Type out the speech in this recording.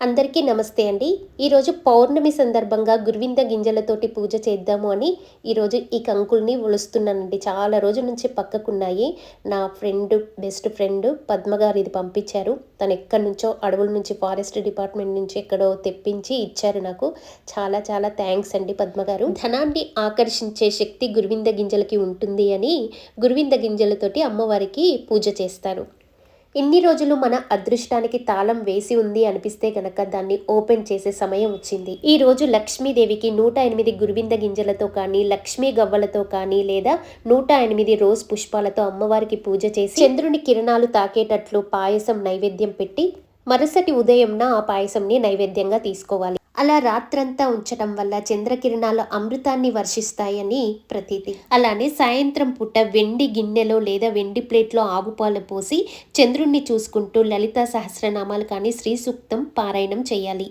అందరికీ నమస్తే అండి. ఈరోజు పౌర్ణమి సందర్భంగా గురువింద గింజలతోటి పూజ చేద్దాము అని ఈరోజు ఈ కంకుల్ని ఒలుస్తున్నానండి. చాలా రోజుల నుంచి పక్కకున్నాయి. నా ఫ్రెండ్ బెస్ట్ ఫ్రెండ్ పద్మ గారు ఇది పంపించారు. తను ఎక్కడి నుంచో అడవుల నుంచి ఫారెస్ట్ డిపార్ట్మెంట్ నుంచి ఎక్కడో తెప్పించి ఇచ్చారు నాకు. చాలా చాలా థ్యాంక్స్ అండి పద్మగారు ధనాన్ని ఆకర్షించే శక్తి గురువింద గింజలకి ఉంటుంది అని గురువింద గింజలతోటి అమ్మవారికి పూజ చేస్తారు ఇన్ని రోజులు మన అదృష్టానికి తాళం వేసి ఉంది అనిపిస్తే గనక దాన్ని ఓపెన్ చేసే సమయం వచ్చింది. ఈ రోజు లక్ష్మీదేవికి నూట ఎనిమిది గురువింద గింజలతో కానీ లక్ష్మీ గవ్వలతో కానీ లేదా నూట ఎనిమిది రోజ్ పుష్పాలతో అమ్మవారికి పూజ చేసి చంద్రుని కిరణాలు తాకేటట్లు పాయసం నైవేద్యం పెట్టి మరుసటి ఉదయంన ఆ పాయసంని నైవేద్యంగా తీసుకోవాలి. అలా రాత్రంతా ఉంచటం వల్ల చంద్రకిరణాలు అమృతాన్ని వర్షిస్తాయని ప్రతీతి. అలానే సాయంత్రం పూట వెండి గిన్నెలో లేదా వెండి ప్లేట్లో ఆవుపాలు పోసి చంద్రుణ్ణి చూసుకుంటూ లలిత సహస్రనామాలు కానీ శ్రీ సూక్తం పారాయణం చేయాలి.